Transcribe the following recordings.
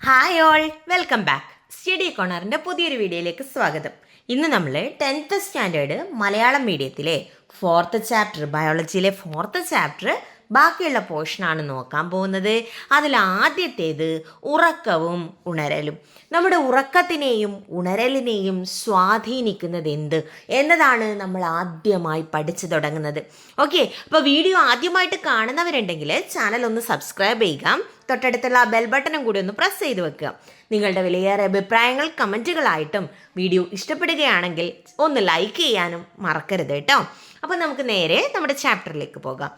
Hi all welcome back study കോണറിന്റെ പുതിയൊരു വീഡിയോയിലേക്ക് സ്വാഗതം. ഇന്ന് നമ്മൾ ടെൻത്ത് സ്റ്റാൻഡേർഡ് മലയാളം മീഡിയത്തിലെ ഫോർത്ത് ചാപ്റ്റർ ബയോളജിയിലെ ഫോർത്ത് ചാപ്റ്റർ ബാക്കിയുള്ള പോർഷനാണ് നോക്കാൻ പോകുന്നത്. അതിൽ ആദ്യത്തേത് ഉറക്കവും ഉണരലും. നമ്മുടെ ഉറക്കത്തിനെയും ഉണരലിനെയും സ്വാധീനിക്കുന്നത് എന്ത്? എന്നതാണ് നമ്മൾ ആദ്യമായി പഠിച്ചു തുടങ്ങുന്നത്. ഓക്കെ അപ്പോൾ വീഡിയോ ആദ്യമായിട്ട് കാണുന്നവരുണ്ടെങ്കിൽ ചാനൽ ഒന്ന് സബ്സ്ക്രൈബ് ചെയ്യുക. തൊട്ടടുത്തുള്ള ബെൽ ബട്ടണും കൂടി ഒന്ന് പ്രസ് ചെയ്ത് വെക്കുക. നിങ്ങളുടെ വിലയേറെ അഭിപ്രായങ്ങൾ കമന്റുകളായിട്ടും വീഡിയോ ഇഷ്ടപ്പെടുകയാണെങ്കിൽ ഒന്ന് ലൈക്ക് ചെയ്യാനും മറക്കരുത് കേട്ടോ. അപ്പോൾ നമുക്ക് നേരെ നമ്മുടെ ചാപ്റ്ററിലേക്ക് പോകാം.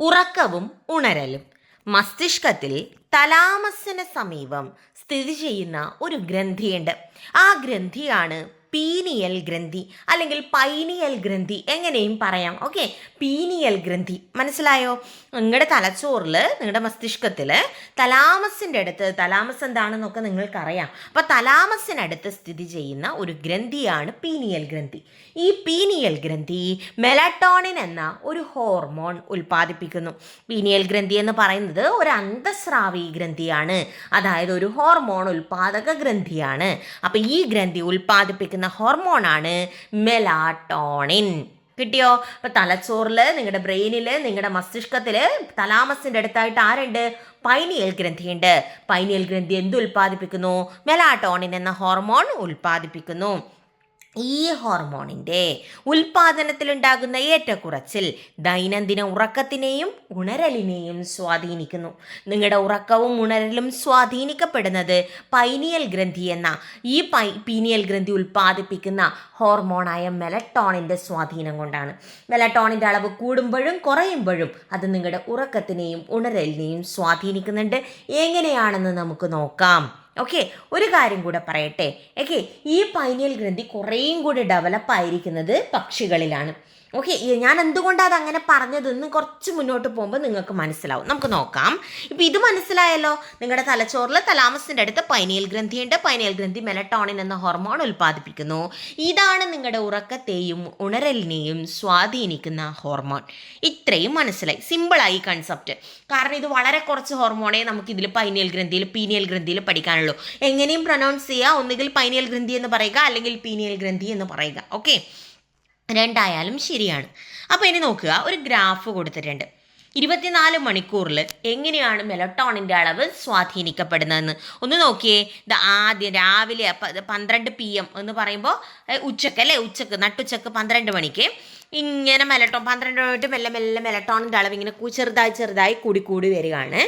ഉറക്കവും ഉണരലും. മസ്തിഷ്കത്തിൽ തലാമസിന് സമീപം സ്ഥിതി ചെയ്യുന്ന ഒരു ഗ്രന്ഥിയുണ്ട്. ആ ഗ്രന്ഥിയാണ് പീനിയൽ ഗ്രന്ഥി അല്ലെങ്കിൽ പൈനിയൽ ഗ്രന്ഥി എങ്ങനെയും പറയാം ഓക്കെ പീനിയൽ ഗ്രന്ഥി. മനസ്സിലായോ? നിങ്ങളുടെ തലച്ചോറിൽ നിങ്ങളുടെ മസ്തിഷ്കത്തിൽ തലാമസിന്റെ അടുത്ത് തലാമസ് എന്താണെന്നൊക്കെ നിങ്ങൾക്കറിയാം. അപ്പോൾ തലാമസിനടുത്ത് സ്ഥിതി ചെയ്യുന്ന ഒരു ഗ്രന്ഥിയാണ് പീനിയൽ ഗ്രന്ഥി. ഈ പീനിയൽ ഗ്രന്ഥി മെലട്ടോണിൻ എന്ന ഒരു ഹോർമോൺ ഉൽപ്പാദിപ്പിക്കുന്നു. പീനിയൽ ഗ്രന്ഥി എന്ന് പറയുന്നത് ഒരു അന്തസ്രാവി ഗ്രന്ഥിയാണ്. അതായത് ഒരു ഹോർമോൺ ഉൽപ്പാദക ഗ്രന്ഥിയാണ്. അപ്പോൾ ഈ ഗ്രന്ഥി ഉൽപ്പാദിപ്പിക്കുന്ന ഹോർമോണാണ് മെലാട്ടോണിൻ. കിട്ടിയോ? അപ്പൊ തലച്ചോറിൽ നിങ്ങളുടെ ബ്രെയിനിൽ നിങ്ങളുടെ മസ്തിഷ്കത്തിൽ തലാമസിന്റെ അടുത്തായിട്ട് ആരുണ്ട്? പൈനിയൽ ഗ്രന്ഥിയുണ്ട്. പൈനിയൽ ഗ്രന്ഥി എന്ത് ഉൽപ്പാദിപ്പിക്കുന്നു മെലാട്ടോണിൻ എന്ന ഹോർമോൺ ഉൽപ്പാദിപ്പിക്കുന്നു ഈ ഹോർമോണിന്റെ ഉൽപാദനത്തിലുണ്ടാകുന്ന ഏറ്റക്കുറച്ചിൽ ദൈനംദിന ഉറക്കത്തിനെയും ഉണരലിനെയും സ്വാധീനിക്കുന്നു. നിങ്ങളുടെ ഉറക്കവും ഉണരലും സ്വാധീനിക്കപ്പെടുന്നത് പൈനിയൽ ഗ്രന്ഥി എന്ന ഈ പൈ പീനിയൽ ഗ്രന്ഥി ഉൽപ്പാദിപ്പിക്കുന്ന ഹോർമോണായ മെലട്ടോണിന്റെ സ്വാധീനം കൊണ്ടാണ്. മെലട്ടോണിന്റെ അളവ് കൂടുമ്പോഴും കുറയുമ്പോഴും അത് നിങ്ങളുടെ ഉറക്കത്തിനെയും ഉണരലിനെയും സ്വാധീനിക്കുന്നുണ്ട്. എങ്ങനെയാണെന്ന് നമുക്ക് നോക്കാം. ഓക്കെ ഒരു കാര്യം കൂടെ പറയട്ടെ. ഓക്കെ ഈ പൈനിയൽ ഗ്രന്ഥി കുറേയും കൂടി ഡെവലപ്പ് ആയിരിക്കുന്നത് പക്ഷികളിലാണ്. ഓക്കെ ഞാൻ എന്തുകൊണ്ടാണ് അത് അങ്ങനെ പറഞ്ഞതെന്ന് കുറച്ച് മുന്നോട്ട് പോകുമ്പോൾ നിങ്ങൾക്ക് മനസ്സിലാവും. നമുക്ക് നോക്കാം. ഇപ്പം ഇത് മനസ്സിലായല്ലോ? നിങ്ങളുടെ തലച്ചോറിൽ തലാമസിന്റെ അടുത്ത് പൈനിയൽ ഗ്രന്ഥിയുണ്ട്. പൈനിയൽ ഗ്രന്ഥി മെലട്ടോണിൻ എന്ന ഹോർമോൺ ഉൽപ്പാദിപ്പിക്കുന്നു. ഇതാണ് നിങ്ങളുടെ ഉറക്കത്തെയും ഉണരലിനെയും സ്വാധീനിക്കുന്ന ഹോർമോൺ ഇത്രയും മനസ്സിലായി. സിമ്പിളായി കൺസെപ്റ്റ് കാരണം ഇത് വളരെ കുറച്ച് ഹോർമോണേ നമുക്ക് ഇതിൽ പൈനിയൽ ഗ്രന്ഥിയിൽ പീനിയൽ ഗ്രന്ഥിയിൽ പഠിക്കാനുള്ളൂ. എങ്ങനെയും പ്രൊനൗൺസ് ചെയ്യുക ഒന്നുകിൽ പൈനിയൽ ഗ്രന്ഥി എന്ന് പറയുക അല്ലെങ്കിൽ പീനിയൽ ഗ്രന്ഥി എന്ന് പറയുക. ഓക്കെ രണ്ടായാലും ശരിയാണ്. അപ്പോൾ ഇനി നോക്കുക ഒരു ഗ്രാഫ് കൊടുത്തിട്ടുണ്ട്. ഇരുപത്തിനാല് മണിക്കൂറിൽ എങ്ങനെയാണ് മെലട്ടോണിന്റെ അളവ് സ്വാധീനിക്കപ്പെടുന്നതെന്ന്. ഒന്ന് നോക്കിയേ ഇത് ആദ്യം രാവിലെ പന്ത്രണ്ട് പി എം എന്ന് പറയുമ്പോൾ ഉച്ചയ്ക്ക് അല്ലേ? ഉച്ചയ്ക്ക് നട്ടുച്ചക്ക് പന്ത്രണ്ട് മണിക്ക്. ഇങ്ങനെ മെലട്ടോൺ പന്ത്രണ്ട് തൊട്ട് മെല്ലെ മെല്ലെ മെലട്ടോണിന്റെ അളവ് ഇങ്ങനെ ചെറുതായി ചെറുതായി കൂടി കൂടി വരികയാണ്.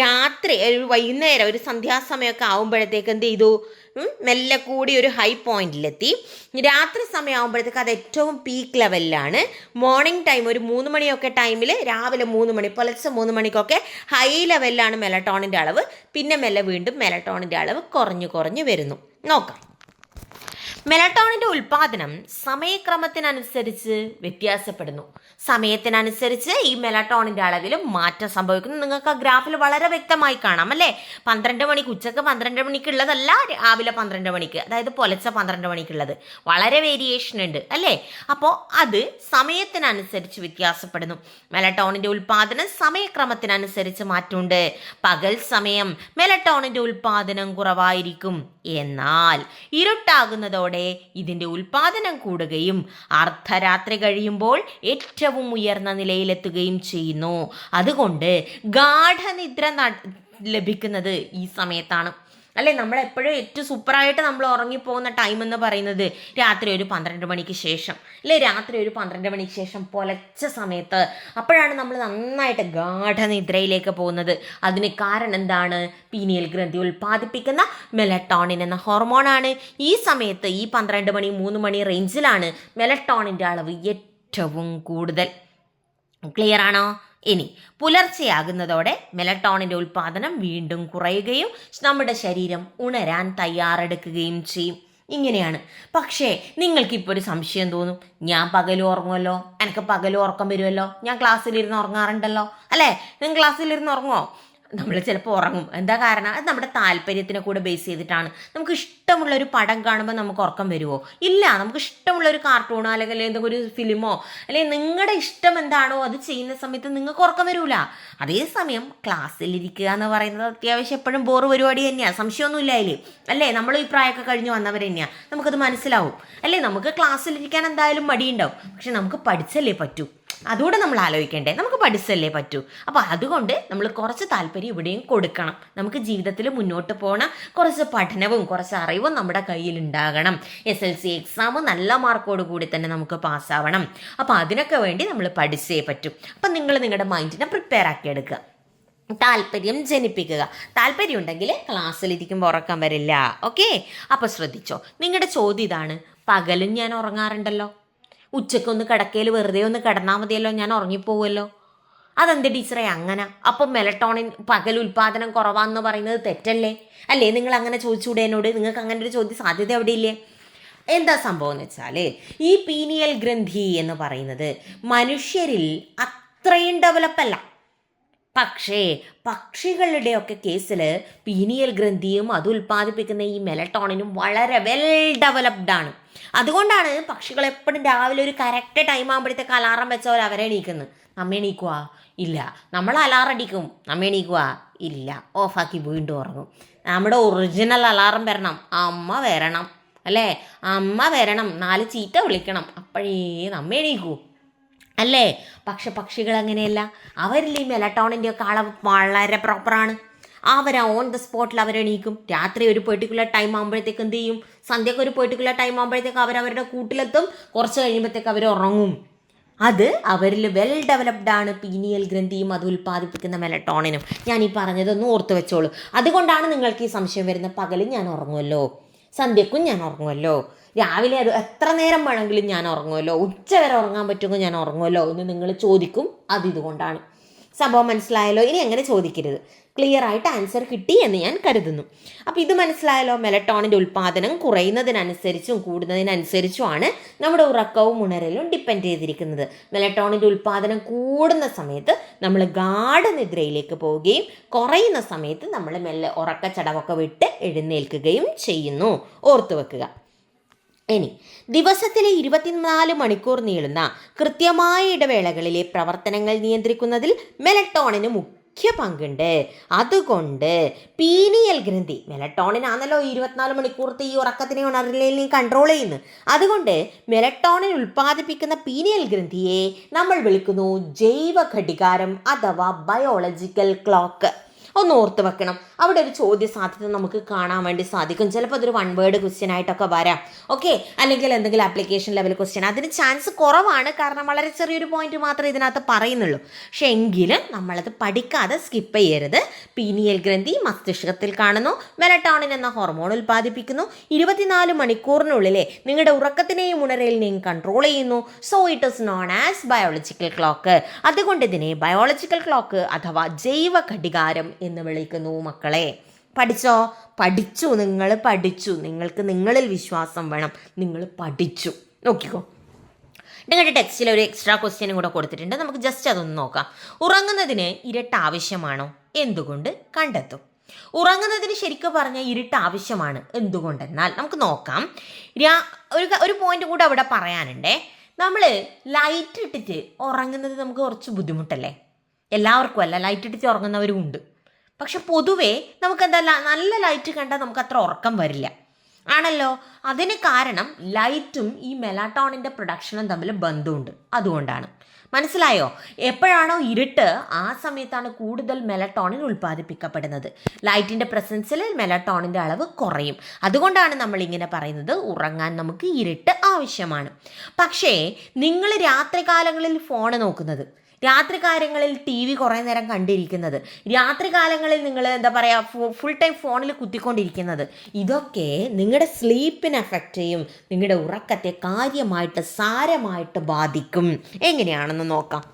രാത്രി ഒരു വൈകുന്നേരം ഒരു സന്ധ്യാസമയമൊക്കെ ആകുമ്പോഴത്തേക്ക് എന്ത് ചെയ്തു? മെല്ലെ കൂടി ഒരു ഹൈ പോയിന്റിലെത്തി രാത്രി സമയമാകുമ്പോഴത്തേക്ക് അത് ഏറ്റവും പീക്ക് ലെവലിലാണ് മോർണിംഗ് ടൈം ഒരു മൂന്ന് മണിയൊക്കെ ടൈമിൽ രാവിലെ മൂന്ന് മണി പുലർച്ചെ മൂന്ന് മണിക്കൊക്കെ ഹൈ ലെവലിലാണ് മെലട്ടോണിന്റെ അളവ്. പിന്നെ മെല്ലെ വീണ്ടും മെലട്ടോണിന്റെ അളവ് കുറഞ്ഞു കുറഞ്ഞു വരുന്നു. നോക്കാം. മെലട്ടോണിന്റെ ഉൽപ്പാദനം സമയക്രമത്തിനനുസരിച്ച് വ്യത്യാസപ്പെടുന്നു. സമയത്തിനനുസരിച്ച് ഈ മെലട്ടോണിന്റെ അളവിൽ മാറ്റം സംഭവിക്കുന്നു. നിങ്ങൾക്ക് ആ ഗ്രാഫിൽ വളരെ വ്യക്തമായി കാണാം അല്ലേ? പന്ത്രണ്ട് മണിക്ക് ഉച്ചയ്ക്ക് പന്ത്രണ്ട് മണിക്ക് ഉള്ളതല്ല രാവിലെ പന്ത്രണ്ട് മണിക്ക് അതായത് പുലച്ച പന്ത്രണ്ട് മണിക്കുള്ളത്. വളരെ വേരിയേഷൻ ഉണ്ട് അല്ലേ? അപ്പോൾ അത് സമയത്തിനനുസരിച്ച് വ്യത്യാസപ്പെടുന്നു. മെലട്ടോണിന്റെ ഉൽപ്പാദനം സമയക്രമത്തിനനുസരിച്ച് മാറ്റമുണ്ട്. പകൽ സമയം മെലട്ടോണിന്റെ ഉൽപ്പാദനം കുറവായിരിക്കും. എന്നാൽ ഇരുട്ടാകുന്നതോടെ ഇതിന്റെ ഉൽപാദനം കൂടുകയും അർദ്ധരാത്രി കഴിയുമ്പോൾ ഏറ്റവും ഉയർന്ന നിലയിലെത്തുകയും ചെയ്യുന്നു. അതുകൊണ്ട് ഗാഠനിദ്ര ലഭിക്കുന്നത് ഈ സമയത്താണ്. അല്ലേ? നമ്മളെപ്പോഴും ഏറ്റവും സൂപ്പറായിട്ട് നമ്മൾ ഉറങ്ങിപ്പോകുന്ന ടൈം എന്ന് പറയുന്നത് രാത്രി ഒരു പന്ത്രണ്ട് മണിക്ക് ശേഷം. അല്ലേ? രാത്രി ഒരു പന്ത്രണ്ട് മണിക്ക് ശേഷം പൊലച്ച സമയത്ത്. അപ്പോഴാണ് നമ്മൾ നന്നായിട്ട് ഗാഠനിദ്രയിലേക്ക് പോകുന്നത്. അതിന് കാരണം എന്താണ്? പീനിയൽ ഗ്രന്ഥി ഉൽപ്പാദിപ്പിക്കുന്ന മെലട്ടോണിൻ എന്ന ഹോർമോണാണ് ഈ സമയത്ത് ഈ പന്ത്രണ്ട് മണി മൂന്ന് മണി റേഞ്ചിലാണ് മെലട്ടോണിന്റെ അളവ് ഏറ്റവും കൂടുതൽ. ക്ലിയർ ആണോ? ഇനി പുലർച്ചെയാകുന്നതോടെ മെലട്ടോണിന്റെ ഉൽപ്പാദനം വീണ്ടും കുറയുകയും നമ്മുടെ ശരീരം ഉണരാൻ തയ്യാറെടുക്കുകയും ചെയ്യും. ഇങ്ങനെയാണ്. പക്ഷേ നിങ്ങൾക്കിപ്പോൾ ഒരു സംശയം തോന്നും. ഞാൻ പകലും ഉറങ്ങുമല്ലോ എനിക്ക് പകലും ഉറക്കം വരുമല്ലോ ഞാൻ ക്ലാസ്സിലിരുന്ന് ഉറങ്ങാറുണ്ടല്ലോ? അല്ലേ? നിങ്ങൾ ക്ലാസ്സിലിരുന്ന് ഉറങ്ങുമോ നമ്മൾ ചിലപ്പോൾ ഉറങ്ങും. എന്താ കാരണം? അത് നമ്മുടെ താല്പര്യത്തിനെ കൂടെ ബേസ് ചെയ്തിട്ടാണ്. നമുക്ക് ഇഷ്ടമുള്ള ഒരു പടം കാണുമ്പോൾ നമുക്ക് ഉറക്കം വരുമോ ഇല്ല. നമുക്ക് ഇഷ്ടമുള്ള ഒരു കാർട്ടൂണോ അല്ലെങ്കിൽ എന്തെങ്കിലും ഒരു ഫിലിമോ അല്ലെങ്കിൽ നിങ്ങളുടെ ഇഷ്ടം എന്താണോ അത് ചെയ്യുന്ന സമയത്ത് നിങ്ങൾക്ക് ഉറക്കം വരൂല. അതേസമയം ക്ലാസ്സിലിരിക്കുക എന്ന് പറയുന്നത് അത്യാവശ്യം എപ്പോഴും ബോറ് പരിപാടി തന്നെയാണ് സംശയമൊന്നുമില്ല അതിൽ അല്ലേ? നമ്മൾ ഈ പ്രായമൊക്കെ കഴിഞ്ഞ് വന്നവർ തന്നെയാണ് നമുക്കത് മനസ്സിലാവും. അല്ലേ? നമുക്ക് ക്ലാസ്സിലിരിക്കാൻ എന്തായാലും മടിയുണ്ടാവും. പക്ഷെ നമുക്ക് പഠിച്ചല്ലേ പറ്റൂ. അതുകൂടെ നമ്മൾ ആലോചിക്കേണ്ടേ? നമുക്ക് പഠിച്ചല്ലേ പറ്റൂ. അപ്പോൾ അതുകൊണ്ട് നമ്മൾ കുറച്ച് താല്പര്യം ഇവിടെയും കൊടുക്കണം. നമുക്ക് ജീവിതത്തിൽ മുന്നോട്ട് പോകണം കുറച്ച് പഠനവും കുറച്ച് അറിവും നമ്മുടെ കയ്യിൽ ഉണ്ടാകണം. എസ് എൽ സി എക്സാം നല്ല മാർക്കോട് കൂടി തന്നെ നമുക്ക് പാസ്സാവണം. അപ്പോൾ അതിനൊക്കെ വേണ്ടി നമ്മൾ പഠിച്ചേ പറ്റൂ. അപ്പം നിങ്ങൾ നിങ്ങളുടെ മൈൻഡിനെ പ്രിപ്പയർ ആക്കി എടുക്കുക. താല്പര്യം ജനിപ്പിക്കുക. താല്പര്യം ഉണ്ടെങ്കിൽ ക്ലാസ്സിലിരിക്കുമ്പോൾ ഉറക്കം വരില്ല. ഓക്കെ അപ്പോൾ ശ്രദ്ധിച്ചോ. നിങ്ങളുടെ ചോദ്യം ഇതാണ്. പകലും ഞാൻ ഉറങ്ങാറുണ്ടല്ലോ. ഉച്ചക്കൊന്ന് കിടക്കയിൽ വെറുതെ ഒന്ന് കിടന്നാൽ മതിയല്ലോ ഞാൻ ഉറങ്ങിപ്പോവുമല്ലോ. അതെന്ത് ടീച്ചറെ അങ്ങനെ. അപ്പം മെലട്ടോണിൻ പകൽ ഉൽപാദനം കുറവാന്ന് പറയുന്നത് തെറ്റല്ലേ? അല്ലേ? നിങ്ങൾ അങ്ങനെ ചോദിച്ചൂടെ എന്നോട്? നിങ്ങൾക്ക് അങ്ങനെ ഒരു ചോദ്യ സാധ്യത എവിടെ ഇല്ലേ എന്താ സംഭവം എന്ന് വെച്ചാൽ ഈ പീനിയൽ ഗ്രന്ഥി എന്ന് പറയുന്നത് മനുഷ്യരിൽ അത്രയും ഡെവലപ്പല്ല പക്ഷേ പക്ഷികളുടെയൊക്കെ കേസിൽ പീനിയൽ ഗ്രന്ഥിയും അത് ഉൽപ്പാദിപ്പിക്കുന്ന ഈ മെലട്ടോണിനും വളരെ വെൽ ഡെവലപ്ഡ് ആണ്. അതുകൊണ്ടാണ് പക്ഷികൾ എപ്പോഴും രാവിലെ ഒരു കറക്റ്റ് ടൈം ആകുമ്പോഴത്തേക്ക് അലാറം വെച്ചവർ അവരെ എണീക്കുന്നത്. നമ്മ എണീക്കുക ഇല്ല. നമ്മൾ അലാറം അടിക്കും. നമ്മ എണീക്കുക ഇല്ല. ഓഫാക്കി വീണ്ടും ഉറങ്ങും. നമ്മുടെ ഒറിജിനൽ അലാറം വരണം. അമ്മ വരണം. അല്ലേ? അമ്മ വരണം. നാല് ചീത്ത വിളിക്കണം. അപ്പോഴേ നമ്മ എണീക്കൂ. അല്ലേ? പക്ഷെ പക്ഷികൾ അങ്ങനെയല്ല അവരിൽ ഈ മെലട്ടോണിന്റെ ഒക്കെ അളവ് വളരെ പ്രോപ്പറാണ് അവർ ആ ഓൺ ദ സ്പോട്ടിൽ അവരെണീക്കും രാത്രി ഒരു പെർട്ടിക്കുലർ ടൈം ആകുമ്പോഴത്തേക്ക് എന്ത് ചെയ്യും? സന്ധ്യക്ക് ഒരു പെർട്ടിക്കുലർ ടൈം ആകുമ്പോഴത്തേക്ക് അവർ അവരുടെ കൂട്ടിലെത്തും. കുറച്ച് കഴിയുമ്പോഴത്തേക്ക് അവർ ഉറങ്ങും. അത് അവരിൽ വെൽ ഡെവലപ്ഡ് ആണ് പീനിയൽ ഗ്രന്ഥിയും അത് ഉൽപ്പാദിപ്പിക്കുന്ന മെലട്ടോണിനും. ഞാൻ ഈ പറഞ്ഞതൊന്ന് ഓർത്ത് വെച്ചോളൂ. അതുകൊണ്ടാണ് നിങ്ങൾക്ക് ഈ സംശയം വരുന്ന പകലും ഞാൻ ഉറങ്ങുമല്ലോ സന്ധ്യക്കും ഞാൻ ഉറങ്ങുമല്ലോ രാവിലെ അത് എത്ര നേരം വേണമെങ്കിലും ഞാൻ ഉറങ്ങുമല്ലോ? ഉച്ച വരെ ഉറങ്ങാൻ പറ്റുമെങ്കിൽ ഞാൻ ഉറങ്ങുമല്ലോ എന്ന് നിങ്ങൾ ചോദിക്കും. അത് ഇതുകൊണ്ടാണ്. സംഭവം മനസ്സിലായല്ലോ? ഇനി എങ്ങനെ ചോദിക്കരുത്. ക്ലിയർ ആയിട്ട് ആൻസർ കിട്ടി എന്ന് ഞാൻ കരുതുന്നു. അപ്പോൾ ഇത് മനസ്സിലായല്ലോ? മെലട്ടോണിന്റെ ഉൽപ്പാദനം കുറയുന്നതിനനുസരിച്ചും കൂടുന്നതിനനുസരിച്ചുമാണ് നമ്മുടെ ഉറക്കവും ഉണരലും ഡിപ്പെൻഡ് ചെയ്തിരിക്കുന്നത്. മെലട്ടോണിന്റെ ഉൽപ്പാദനം കൂടുന്ന സമയത്ത് നമ്മൾ ഗാഠനിദ്രയിലേക്ക് പോവുകയും കുറയുന്ന സമയത്ത് നമ്മൾ മെല്ലെ ഉറക്കച്ചടവൊക്കെ വിട്ട് എഴുന്നേൽക്കുകയും ചെയ്യുന്നു. ഓർത്തു വെക്കുക. ഇനി ദിവസത്തിലെ ഇരുപത്തിനാല് മണിക്കൂർ നീളുന്ന കൃത്യമായ ഇടവേളകളിലെ പ്രവർത്തനങ്ങൾ നിയന്ത്രിക്കുന്നതിൽ മെലട്ടോണിന് മുഖ്യ പങ്കുണ്ട്. അതുകൊണ്ട് പീനിയൽ ഗ്രന്ഥി മെലട്ടോണിൻ ആണല്ലോ ഇരുപത്തിനാല് മണിക്കൂർത്ത് ഈ ഉറക്കത്തിനെ ഉണർന്നില്ലെങ്കിൽ കൺട്രോൾ ചെയ്യുന്നത്. അതുകൊണ്ട് മെലട്ടോണിൻ ഉൽപ്പാദിപ്പിക്കുന്ന പീനിയൽ ഗ്രന്ഥിയെ നമ്മൾ വിളിക്കുന്നു ജൈവ ഘടികാരം അഥവാ ബയോളജിക്കൽ ക്ലോക്ക് ഒന്ന് ഓർത്ത് വെക്കണം. അവിടെ ഒരു ചോദ്യ സാധ്യത നമുക്ക് കാണാൻ വേണ്ടി സാധിക്കും. ചിലപ്പോൾ അതൊരു വൺ വേർഡ് ക്വസ്റ്റ്യൻ ആയിട്ടൊക്കെ വരാം. ഓക്കെ അല്ലെങ്കിൽ എന്തെങ്കിലും ആപ്ലിക്കേഷൻ ലെവൽ ക്വസ്റ്റ്യൻ അതിന് ചാൻസ് കുറവാണ്. കാരണം വളരെ ചെറിയൊരു പോയിന്റ് മാത്രമേ ഇതിനകത്ത് പറയുന്നുള്ളൂ. പക്ഷെ എങ്കിലും നമ്മളത് പഠിക്കാതെ സ്കിപ്പ് ചെയ്യരുത്. പീനിയൽ ഗ്രന്ഥി മസ്തിഷ്കത്തിൽ കാണുന്നു. മെലട്ടോണിൻ എന്ന ഹോർമോൺ ഉൽപ്പാദിപ്പിക്കുന്നു. ഇരുപത്തിനാല് മണിക്കൂറിനുള്ളിലെ നിങ്ങളുടെ ഉറക്കത്തിനെയും ഉണരലിനെയും കൺട്രോൾ ചെയ്യുന്നു. So it is known as biological clock അതുകൊണ്ട് ഇതിനെ ബയോളജിക്കൽ ക്ലോക്ക് അഥവാ ജൈവ ഘടികാരം എന്ന് വിളിക്കുന്നു മക്കളെ. പഠിച്ചോ? പഠിച്ചു. നിങ്ങൾ പഠിച്ചു. നിങ്ങൾക്ക് നിങ്ങളിൽ വിശ്വാസം വേണം. നിങ്ങൾ പഠിച്ചു. നോക്കിക്കോ. നിങ്ങളുടെ ടെക്സ്റ്റിൽ ഒരു എക്സ്ട്രാ ക്വസ്റ്റ്യനും കൂടെ കൊടുത്തിട്ടുണ്ട്. നമുക്ക് ജസ്റ്റ് അതൊന്ന് നോക്കാം. ഉറങ്ങുന്നതിന് ഇരട്ട ആവശ്യമാണോ? എന്തുകൊണ്ട്? കണ്ടെത്തും. ഉറങ്ങുന്നതിന് ശരിക്കും പറഞ്ഞാൽ ഇരുട്ട് ആവശ്യമാണ്. എന്തുകൊണ്ടെന്നാൽ നമുക്ക് നോക്കാം. രാ ഒരു ഒരു പോയിന്റ് കൂടെ അവിടെ പറയാനുണ്ടേ. നമ്മൾ ലൈറ്റ് ഇട്ടിട്ട് ഉറങ്ങുന്നത് നമുക്ക് കുറച്ച് ബുദ്ധിമുട്ടല്ലേ? എല്ലാവർക്കും അല്ല. ലൈറ്റ് ഇട്ടിട്ട് ഉറങ്ങുന്നവരും ഉണ്ട്. പക്ഷെ പൊതുവേ നമുക്കെന്താ നല്ല ലൈറ്റ് കണ്ടാൽ നമുക്ക് അത്ര ഉറക്കം വരില്ല. ആണല്ലോ? അതിന് കാരണം ലൈറ്റും ഈ മെലാട്ടോണിന്റെ പ്രൊഡക്ഷനും തമ്മിൽ ബന്ധമുണ്ട് അതുകൊണ്ടാണ്. മനസ്സിലായോ? എപ്പോഴാണോ ഇരുട്ട് ആ സമയത്താണ് കൂടുതൽ മെലട്ടോണിൻ ഉൽപ്പാദിപ്പിക്കപ്പെടുന്നത്. ലൈറ്റിന്റെ പ്രസൻസിൽ മെലട്ടോണിന്റെ അളവ് കുറയും. അതുകൊണ്ടാണ് നമ്മൾ ഇങ്ങനെ പറയുന്നത് ഉറങ്ങാൻ നമുക്ക് ഇരുട്ട് ആവശ്യമാണ്. പക്ഷേ നിങ്ങൾ രാത്രികാലങ്ങളിൽ ഫോൺ നോക്കുന്നത്. രാത്രി കാലങ്ങളിൽ ടി വി കുറേ നേരം കണ്ടിരിക്കുന്നത്. രാത്രി കാലങ്ങളിൽ നിങ്ങൾ എന്താ പറയുക ഫുൾ ടൈം ഫോണിൽ കുത്തിക്കൊണ്ടിരിക്കുന്നത്. ഇതൊക്കെ നിങ്ങളുടെ സ്ലീപ്പിനെ അഫക്റ്റ് ചെയ്യും. നിങ്ങളുടെ ഉറക്കത്തെ കാര്യമായിട്ട് സാരമായിട്ട് ബാധിക്കും. എങ്ങനെയാണെന്ന് നോക്കാം.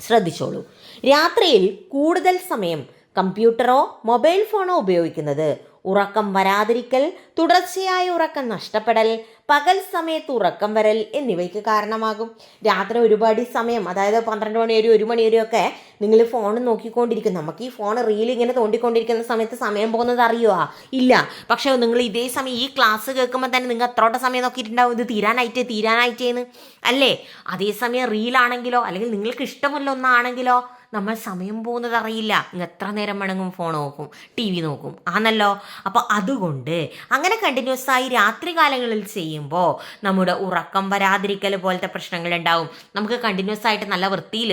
ശ്രദ്ധിച്ചോളൂ. രാത്രിയിൽ കൂടുതൽ സമയം കമ്പ്യൂട്ടറോ മൊബൈൽ ഫോണോ ഉപയോഗിക്കുന്നത് ഉറക്കം വരാതിരിക്കൽ തുടർച്ചയായ ഉറക്കം നഷ്ടപ്പെടൽ പകൽ സമയത്ത് ഉറക്കം വരൽ എന്നിവയ്ക്ക് കാരണമാകും. രാത്രി ഒരുപാട് സമയം അതായത് പന്ത്രണ്ട് മണി വരെ ഒരു മണി വരെയൊക്കെ നിങ്ങൾ ഫോൺ നോക്കിക്കൊണ്ടിരിക്കും നമുക്ക് ഈ ഫോൺ റീൽ ഇങ്ങനെ തോണ്ടിക്കൊണ്ടിരിക്കുന്ന സമയത്ത് സമയം പോകുന്നത് അറിയുമോ ഇല്ല. പക്ഷേ നിങ്ങൾ ഇതേ സമയം ഈ ക്ലാസ് കേൾക്കുമ്പോൾ തന്നെ നിങ്ങൾ എത്രോട്ട സമയം നോക്കിയിട്ടുണ്ടാവും? ഇത് തീരാനായിട്ട് തീരാനായിട്ടേന്ന്. അല്ലേ? അതേസമയം റീലാണെങ്കിലോ അല്ലെങ്കിൽ നിങ്ങൾക്ക് ഇഷ്ടമുള്ള ഒന്നാണെങ്കിലോ നമ്മൾ സമയം പോകുന്നത് അറിയില്ല എത്ര നേരം വേണമെങ്കിലും ഫോൺ നോക്കും ടി വി നോക്കും. ആണല്ലോ? അപ്പോൾ അതുകൊണ്ട് അങ്ങനെ കണ്ടിന്യൂസ് ആയി രാത്രി കാലങ്ങളിൽ ചെയ്യുമ്പോൾ നമ്മുടെ ഉറക്കം വരാതിരിക്കൽ പോലത്തെ പ്രശ്നങ്ങൾ ഉണ്ടാവും. നമുക്ക് കണ്ടിന്യൂസ് ആയിട്ട് നല്ല വൃത്തിയിൽ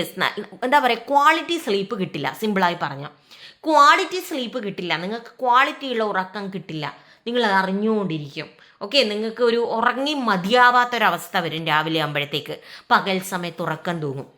എന്താ പറയുക ക്വാളിറ്റി സ്ലീപ്പ് കിട്ടില്ല. സിമ്പിളായി പറഞ്ഞു. ക്വാളിറ്റി സ്ലീപ്പ് കിട്ടില്ല. നിങ്ങൾക്ക് ക്വാളിറ്റിയുള്ള ഉറക്കം കിട്ടില്ല. നിങ്ങൾ അറിഞ്ഞുകൊണ്ടിരിക്കും. ഓക്കെ നിങ്ങൾക്ക് ഒരു ഉറങ്ങി മതിയാവാത്തൊരവസ്ഥ വരും രാവിലെ ആകുമ്പോഴത്തേക്ക് പകൽ സമയത്ത് ഉറക്കം തൂങ്ങും.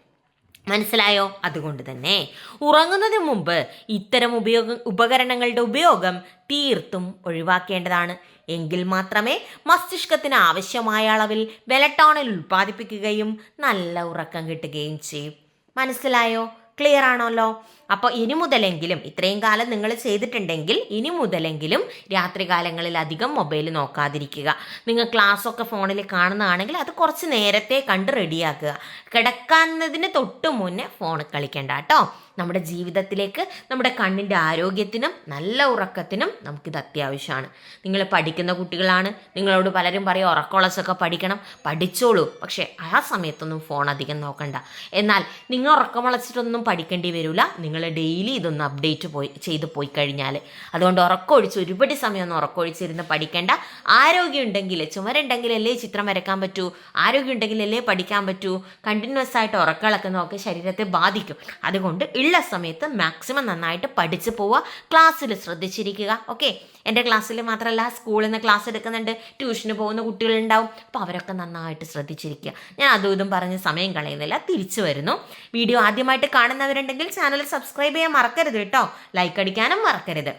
മനസ്സിലായോ? അതുകൊണ്ട് തന്നെ ഉറങ്ങുന്നതിന് മുമ്പ് ഇത്തരം ഉപയോഗ ഉപകരണങ്ങളുടെ ഉപയോഗം തീർത്തും ഒഴിവാക്കേണ്ടതാണ്. എങ്കിൽ മാത്രമേ മസ്തിഷ്കത്തിന് ആവശ്യമായ അളവിൽ വെലട്ടോണിൽ ഉൽപ്പാദിപ്പിക്കുകയും നല്ല ഉറക്കം കിട്ടുകയും ചെയ്യും. മനസ്സിലായോ? ക്ലിയർ ആണല്ലോ. അപ്പോൾ ഇനി മുതലെങ്കിലും ഇത്രയും കാലം നിങ്ങൾ ചെയ്തിട്ടുണ്ടെങ്കിൽ ഇനി മുതലെങ്കിലും രാത്രി കാലങ്ങളിൽ അധികം മൊബൈൽ നോക്കാതിരിക്കുക നിങ്ങൾ ക്ലാസ്സൊക്കെ ഫോണിൽ കാണുന്നതാണെങ്കിൽ അത് കുറച്ച് നേരത്തെ കണ്ട് റെഡിയാക്കുക കിടക്കുന്നതിന് തൊട്ട് മുന്നേ ഫോൺ കളിക്കേണ്ട കേട്ടോ. നമ്മുടെ ജീവിതത്തിലേക്ക് നമ്മുടെ കണ്ണിന്റെ ആരോഗ്യത്തിനും നല്ല ഉറക്കത്തിനും നമുക്കിത് അത്യാവശ്യമാണ്. നിങ്ങൾ പഠിക്കുന്ന കുട്ടികളാണ്. നിങ്ങളോട് പലരും പറയും ഉറക്കമുളച്ചൊക്കെ പഠിക്കണം. പഠിച്ചോളൂ. പക്ഷേ ആ സമയത്തൊന്നും ഫോൺ അധികം നോക്കണ്ട. എന്നാൽ നിങ്ങൾ ഉറക്കമുളച്ചിട്ടൊന്നും പഠിക്കേണ്ടി വരില്ല നിങ്ങൾ ഡെയിലി ഇതൊന്ന് അപ്ഡേറ്റ് പോയി ചെയ്ത് പോയി കഴിഞ്ഞാൽ അതുകൊണ്ട് ഉറക്കമൊഴിച്ച് ഒരുപാട് സമയമൊന്നും ഉറക്കമൊഴിച്ചിരുന്ന് പഠിക്കേണ്ട. ആരോഗ്യം ഉണ്ടെങ്കിൽ ചുമരുണ്ടെങ്കിലല്ലേ ചിത്രം വരയ്ക്കാൻ പറ്റൂ? ആരോഗ്യം പഠിക്കാൻ പറ്റൂ? കണ്ടിന്യൂസ് ആയിട്ട് ഉറക്കളക്കുന്നതൊക്കെ ശരീരത്തെ ബാധിക്കും. അതുകൊണ്ട് ഉള്ള സമയത്ത് മാക്സിമം നന്നായിട്ട് പഠിച്ചു പോവുക ക്ലാസ്സിൽ ശ്രദ്ധിച്ചിരിക്കുക ഓക്കെ എന്റെ ക്ലാസ്സിൽ മാത്രമല്ല സ്കൂളിൽ നിന്ന് ക്ലാസ് എടുക്കുന്നുണ്ട് ട്യൂഷന് പോകുന്ന കുട്ടികളുണ്ടാവും. അപ്പോൾ അവരൊക്കെ നന്നായിട്ട് ശ്രദ്ധിച്ചിരിക്കുക. ഞാൻ അതും ഇതും പറഞ്ഞ് സമയം കളയുന്നില്ല തിരിച്ചു വരുന്നു. വീഡിയോ ആദ്യമായിട്ട് കാണുന്നവരുണ്ടെങ്കിൽ ചാനൽ സബ്സ്ക്രൈബ് ചെയ്യാൻ മറക്കരുത് കേട്ടോ. ലൈക്ക് അടിക്കാനും മറക്കരുത്.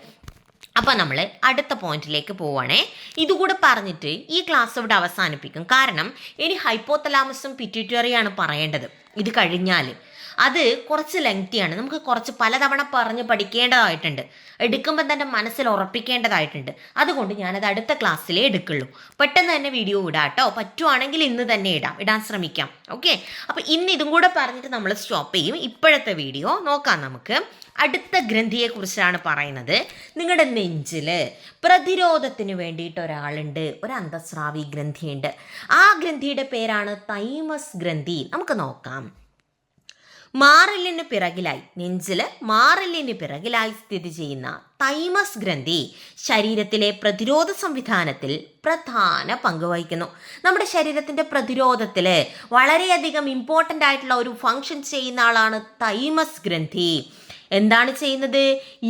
അപ്പോൾ നമ്മൾ അടുത്ത പോയിന്റിലേക്ക് പോവുകയാണേ ഇതുകൂടെ പറഞ്ഞിട്ട് ഈ ക്ലാസ് ഇവിടെ അവസാനിപ്പിക്കും. കാരണം ഇനി ഹൈപ്പോത്തലാമസും പിറ്റ്യൂട്ടറിയാണ് പറയേണ്ടത്. ഇത് കഴിഞ്ഞാൽ അത് കുറച്ച് ലെങ്തിയാണ് നമുക്ക് കുറച്ച് പലതവണ പറഞ്ഞ് പഠിക്കേണ്ടതായിട്ടുണ്ട്. എടുക്കുമ്പോൾ തന്നെ മനസ്സിൽ ഉറപ്പിക്കേണ്ടതായിട്ടുണ്ട്. അതുകൊണ്ട് ഞാനത് അടുത്ത ക്ലാസ്സിലേ എടുക്കുള്ളൂ. പെട്ടെന്ന് തന്നെ വീഡിയോ ഇടാം കേട്ടോ. പറ്റുവാണെങ്കിൽ ഇന്ന് തന്നെ ഇടാം. ഇടാൻ ശ്രമിക്കാം. ഓക്കെ അപ്പോൾ ഇന്ന് ഇതും കൂടെ പറഞ്ഞിട്ട് നമ്മൾ സ്റ്റോപ്പ് ചെയ്യും. ഇപ്പോഴത്തെ വീഡിയോ നോക്കാം നമുക്ക്. അടുത്ത ഗ്രന്ഥിയെക്കുറിച്ചാണ് പറയുന്നത്. നിങ്ങളുടെ നെഞ്ചിൽ പ്രതിരോധത്തിന് വേണ്ടിയിട്ട് ഒരാളുണ്ട്. ഒരു അന്തസ്രാവി ഗ്രന്ഥിയുണ്ട്. ആ ഗ്രന്ഥിയുടെ പേരാണ് തൈമസ് ഗ്രന്ഥി. നമുക്ക് നോക്കാം. മാറിലിന് പിറകിലായി. നെഞ്ചിൽ മാറിലിന് പിറകിലായി സ്ഥിതി ചെയ്യുന്ന തൈമസ് ഗ്രന്ഥി ശരീരത്തിലെ പ്രതിരോധ സംവിധാനത്തിൽ പ്രധാന പങ്ക് വഹിക്കുന്നു. നമ്മുടെ ശരീരത്തിന്റെ പ്രതിരോധത്തിൽ വളരെയധികം ഇമ്പോർട്ടന്റ് ആയിട്ടുള്ള ഒരു ഫങ്ഷൻ ചെയ്യുന്ന ആളാണ് തൈമസ് ഗ്രന്ഥി. എന്താണ് ചെയ്യുന്നത്?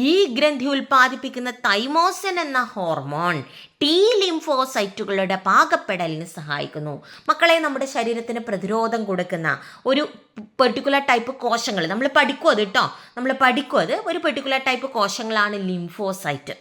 ഈ ഗ്രന്ഥി ഉൽപ്പാദിപ്പിക്കുന്ന തൈമോസൻ എന്ന ഹോർമോൺ ടി ലിംഫോസൈറ്റുകളുടെ പാകപ്പെടലിന് സഹായിക്കുന്നു. മക്കളെ നമ്മുടെ ശരീരത്തിന് പ്രതിരോധം കൊടുക്കുന്ന ഒരു പെർട്ടിക്കുലർ ടൈപ്പ് കോശങ്ങൾ നമ്മൾ പഠിക്കും അത് കേട്ടോ നമ്മൾ പഠിക്കും അത് ഒരു പെർട്ടിക്കുലർ ടൈപ്പ് കോശങ്ങളാണ് ലിംഫോസൈറ്റ്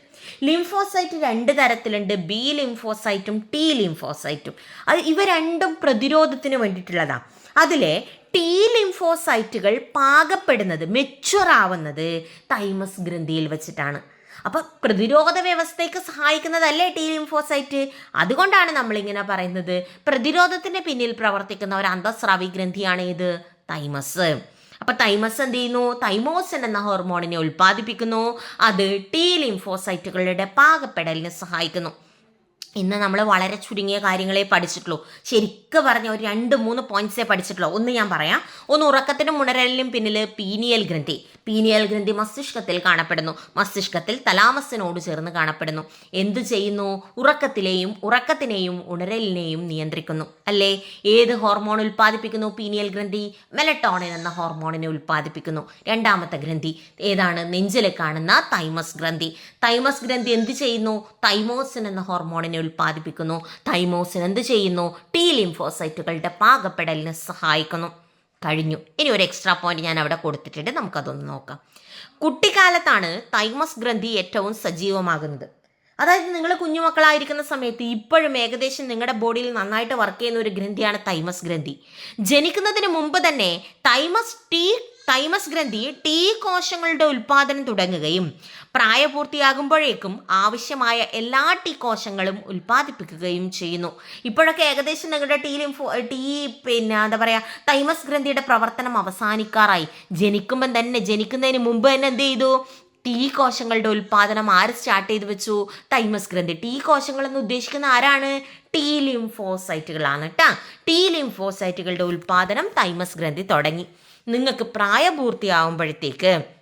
ലിംഫോസൈറ്റ് രണ്ട് തരത്തിലുണ്ട്. ബി ലിംഫോസൈറ്റും ടി ലിംഫോസൈറ്റും അത് ഇവ രണ്ടും പ്രതിരോധത്തിന് വേണ്ടിയിട്ടുള്ളതാണ് അതിലെ ടി ലിംഫോസൈറ്റുകൾ പാകപ്പെടുന്നത് മെച്വർ ആവുന്നത് തൈമസ് ഗ്രന്ഥിയിൽ വെച്ചിട്ടാണ്. അപ്പം പ്രതിരോധ വ്യവസ്ഥയ്ക്ക് സഹായിക്കുന്നതല്ലേ ടി ലിംഫോസൈറ്റ് അതുകൊണ്ടാണ് നമ്മളിങ്ങനെ പറയുന്നത്. പ്രതിരോധത്തിന്റെ പിന്നിൽ പ്രവർത്തിക്കുന്ന ഒരു അന്തസ്രാവി ഗ്രന്ഥിയാണ് ഇത് തൈമസ് അപ്പൊ തൈമസ് എന്ത് ചെയ്യുന്നു? തൈമോസൻ എന്ന ഹോർമോണിനെ ഉൽപ്പാദിപ്പിക്കുന്നു. അത് ടി ലിംഫോസൈറ്റുകളുടെ പാകപ്പെടലിനെ സഹായിക്കുന്നു. ഇന്ന് നമ്മൾ വളരെ ചുരുങ്ങിയ കാര്യങ്ങളെ പഠിച്ചിട്ടുള്ളൂ. ശരിക്കും പറഞ്ഞ ഒരു രണ്ട് മൂന്ന് പോയിന്റ്സേ പഠിച്ചിട്ടുള്ളൂ. ഒന്ന് ഞാൻ പറയാം. ഒന്ന് ഉറക്കത്തിനും ഉണരലിനും പിന്നിൽ പീനിയൽ ഗ്രന്ഥി. പീനിയൽ ഗ്രന്ഥി മസ്തിഷ്കത്തിൽ കാണപ്പെടുന്നു. മസ്തിഷ്കത്തിൽ തലാമസിനോട് ചേർന്ന് കാണപ്പെടുന്നു. എന്തു ചെയ്യുന്നു? ഉറക്കത്തിലെയും ഉറക്കത്തിനെയും ഉണരലിനെയും നിയന്ത്രിക്കുന്നു. അല്ലേ? ഏത് ഹോർമോൺ ഉൽപ്പാദിപ്പിക്കുന്നു പീനിയൽ ഗ്രന്ഥി? മെലട്ടോണിൻ എന്ന ഹോർമോണിനെ ഉൽപ്പാദിപ്പിക്കുന്നു. രണ്ടാമത്തെ ഗ്രന്ഥി ഏതാണ്? നെഞ്ചിൽ കാണുന്ന തൈമസ് ഗ്രന്ഥി. തൈമസ് ഗ്രന്ഥി എന്ത് ചെയ്യുന്നു? തൈമോസിൻ എന്ന ഹോർമോണിനെ ഉൽപ്പാദിപ്പിക്കുന്നു. തൈമോസിൻ എന്ത് ചെയ്യുന്നു? ടി ലിംഫോസൈറ്റുകളുടെ പാകപ്പെടലിന് സഹായിക്കുന്നു. കഴിഞ്ഞു. ഇനി ഒരു എക്സ്ട്രാ പോയിന്റ് ഞാൻ അവിടെ കൊടുത്തിട്ടുണ്ട്. നമുക്കതൊന്ന് നോക്കാം. കുട്ടിക്കാലത്താണ് തൈമസ് ഗ്രന്ഥി ഏറ്റവും സജീവമാകുന്നത്. അതായത് നിങ്ങൾ കുഞ്ഞുമക്കളായിരിക്കുന്ന സമയത്ത് ഇപ്പോഴും ഏകദേശം നിങ്ങളുടെ ബോഡിയിൽ നന്നായിട്ട് വർക്ക് ചെയ്യുന്ന ഒരു ഗ്രന്ഥിയാണ് തൈമസ് ഗ്രന്ഥി. ജനിക്കുന്നതിന് മുമ്പ് തന്നെ തൈമസ് ടീ തൈമസ് ഗ്രന്ഥി ടീ കോശങ്ങളുടെ ഉൽപാദനം തുടങ്ങുകയും പ്രായപൂർത്തിയാകുമ്പോഴേക്കും ആവശ്യമായ എല്ലാ ടീ കോശങ്ങളും ഉൽപ്പാദിപ്പിക്കുകയും ചെയ്യുന്നു. ഇപ്പോഴൊക്കെ ഏകദേശം നിങ്ങളുടെ ടീ ലിംഫോ ടീ പിന്നെ എന്താ പറയുക തൈമസ് ഗ്രന്ഥിയുടെ പ്രവർത്തനം അവസാനിക്കാറായി. ജനിക്കുമ്പം തന്നെ ജനിക്കുന്നതിന് മുമ്പ് തന്നെ എന്ത് ചെയ്തു? ടീ കോശങ്ങളുടെ ഉൽപാദനം ആര് സ്റ്റാർട്ട് ചെയ്ത് വെച്ചു? തൈമസ് ഗ്രന്ഥി. ടീ കോശങ്ങൾ എന്ന് ഉദ്ദേശിക്കുന്ന ആരാണ്? ടീ ലിംഫോസൈറ്റുകളാണ് കേട്ടാ ടീ ലിംഫോസൈറ്റുകളുടെ ഉൽപാദനം തൈമസ് ഗ്രന്ഥി തുടങ്ങി. നിങ്ങൾക്ക് പ്രായപൂർത്തിയാവുമ്പോഴത്തേക്ക്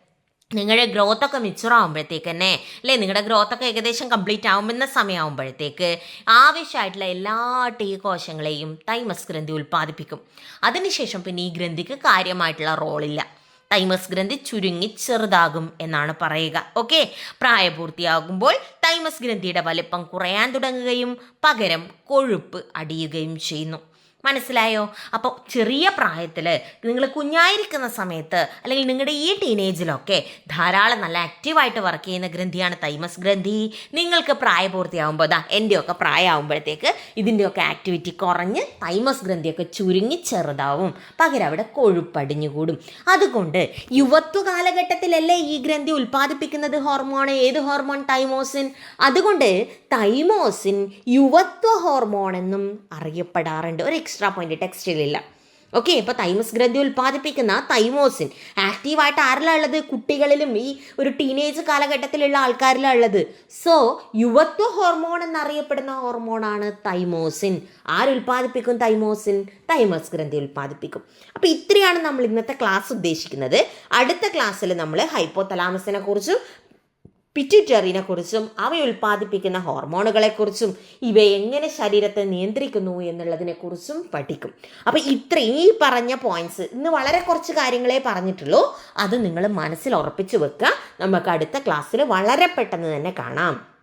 നിങ്ങളുടെ ഗ്രോത്ത് ഒക്കെ മെച്ചുവർ ആകുമ്പോഴത്തേക്ക് തന്നെ അല്ലേ? നിങ്ങളുടെ ഗ്രോത്ത് ഒക്കെ ഏകദേശം കംപ്ലീറ്റ് ആകുമെന്ന സമയമാകുമ്പോഴത്തേക്ക് ആവശ്യമായിട്ടുള്ള എല്ലാ ടീ കോശങ്ങളെയും തൈമസ് ഗ്രന്ഥി ഉൽപ്പാദിപ്പിക്കും അതിനുശേഷം പിന്നെ ഈ ഗ്രന്ഥിക്ക് കാര്യമായിട്ടുള്ള റോളില്ല തൈമസ് ഗ്രന്ഥി ചുരുങ്ങി ചെറുതാകും എന്നാണ് പറയുക. ഓക്കെ പ്രായപൂർത്തിയാകുമ്പോൾ തൈമസ് ഗ്രന്ഥിയുടെ വലിപ്പം കുറയാൻ തുടങ്ങുകയും പകരം കൊഴുപ്പ് അടിയുകയും ചെയ്യുന്നു. മനസ്സിലായോ? അപ്പോൾ ചെറിയ പ്രായത്തിൽ നിങ്ങൾ കുഞ്ഞായിരിക്കുന്ന സമയത്ത് അല്ലെങ്കിൽ നിങ്ങളുടെ ഈ ടീനേജിലൊക്കെ ധാരാളം നല്ല ആക്റ്റീവായിട്ട് വർക്ക് ചെയ്യുന്ന ഗ്രന്ഥിയാണ് തൈമസ് ഗ്രന്ഥി. നിങ്ങൾക്ക് പ്രായപൂർത്തിയാകുമ്പോൾ ദാ എന്റെയൊക്കെ പ്രായമാകുമ്പോഴത്തേക്ക് ഇതിന്റെയൊക്കെ ആക്ടിവിറ്റി കുറഞ്ഞ് തൈമസ് ഗ്രന്ഥിയൊക്കെ ചുരുങ്ങി ചെറുതാവും. പകരം അവിടെ കൊഴുപ്പടിഞ്ഞുകൂടും അതുകൊണ്ട് യുവത്വ കാലഘട്ടത്തിലല്ലേ ഈ ഗ്രന്ഥി ഉൽപ്പാദിപ്പിക്കുന്നത് ഹോർമോൺ ഏത് ഹോർമോൺ തൈമോസിൻ അതുകൊണ്ട് തൈമോസിൻ യുവത്വ ഹോർമോൺ എന്നും അറിയപ്പെടാറുണ്ട്. ഒരു എക്സ്ട്രാ പോയിന്റ് ടെക്സ്റ്റിലില്ല ഓക്കെ ഇപ്പോൾ തൈമസ് ഗ്രന്ഥി ഉൽപ്പാദിപ്പിക്കുന്ന തൈമോസിൻ ആക്റ്റീവായിട്ട് ആരിലാണ് ഉള്ളത്? കുട്ടികളിലും ഈ ഒരു ടീനേജ് കാലഘട്ടത്തിലുള്ള ആൾക്കാരിലാണ് ഉള്ളത്. സോ യുവത്വ ഹോർമോൺ എന്നറിയപ്പെടുന്ന ഹോർമോണാണ് തൈമോസിൻ ആരുൽപ്പാദിപ്പിക്കും തൈമോസിൻ തൈമസ് ഗ്രന്ഥി ഉൽപ്പാദിപ്പിക്കും. അപ്പോൾ ഇത്രയാണ് നമ്മൾ ഇന്നത്തെ ക്ലാസ് ഉദ്ദേശിക്കുന്നത്. അടുത്ത ക്ലാസ്സിൽ നമ്മൾ ഹൈപ്പോ തലാമസിനെ കുറിച്ചും പിറ്റ്യൂട്ടറിനെ കുറിച്ചും അവ ഉൽപ്പാദിപ്പിക്കുന്ന ഹോർമോണുകളെക്കുറിച്ചും ഇവ എങ്ങനെ ശരീരത്തെ നിയന്ത്രിക്കുന്നു എന്നുള്ളതിനെക്കുറിച്ചും പഠിക്കും. അപ്പോൾ ഇത്രയും ഈ പറഞ്ഞ പോയിന്റ്സ് ഇന്ന് വളരെ കുറച്ച് കാര്യങ്ങളെ പറഞ്ഞിട്ടുള്ളൂ. അത് നിങ്ങൾ മനസ്സിൽ ഉറപ്പിച്ച് വെക്കുക. നമുക്ക് അടുത്ത ക്ലാസ്സിൽ വളരെ പെട്ടെന്ന് തന്നെ കാണാം.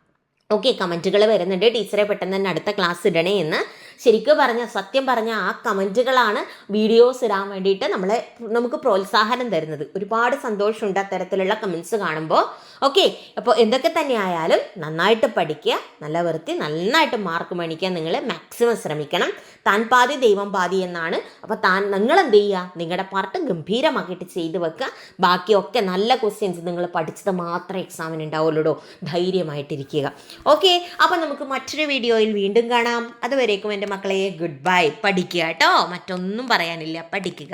ഓക്കെ കമന്റുകൾ വരുന്നുണ്ട്. ടീച്ചറെ പെട്ടെന്ന് തന്നെ അടുത്ത ക്ലാസ് ഇടണേ എന്ന്. ശരിക്കും പറഞ്ഞ സത്യം പറഞ്ഞ ആ കമന്റുകളാണ് വീഡിയോസ് ഇടാൻ വേണ്ടിയിട്ട് നമ്മളെ നമുക്ക് പ്രോത്സാഹനം തരുന്നത്. ഒരുപാട് സന്തോഷമുണ്ട് അത്തരത്തിലുള്ള കമൻസ് കാണുമ്പോൾ. ഓക്കെ അപ്പോൾ എന്തൊക്കെ തന്നെ ആയാലും നന്നായിട്ട് പഠിക്കുക നല്ല വൃത്തി നന്നായിട്ട് മാർക്ക് മേടിക്കാൻ നിങ്ങൾ മാക്സിമം ശ്രമിക്കണം. താൻ പാതി ദൈവം പാതി എന്നാണ്. അപ്പോൾ താൻ നിങ്ങൾ എന്ത് ചെയ്യുക? നിങ്ങളുടെ പാർട്ട് ഗംഭീരമാക്കിയിട്ട് ചെയ്തു വെക്കുക. ബാക്കിയൊക്കെ നല്ല ക്വസ്റ്റ്യൻസ് നിങ്ങൾ പഠിച്ചത് മാത്രമേ എക്സാമിന് ഉണ്ടാവുള്ളൂ ധൈര്യമായിട്ടിരിക്കുക. ഓക്കെ അപ്പോൾ നമുക്ക് മറ്റൊരു വീഡിയോയിൽ വീണ്ടും കാണാം. അതുവരേക്കും എന്റെ മക്കളെ ഗുഡ് ബൈ പഠിക്കുക കേട്ടോ. മറ്റൊന്നും പറയാനില്ല. പഠിക്കുക.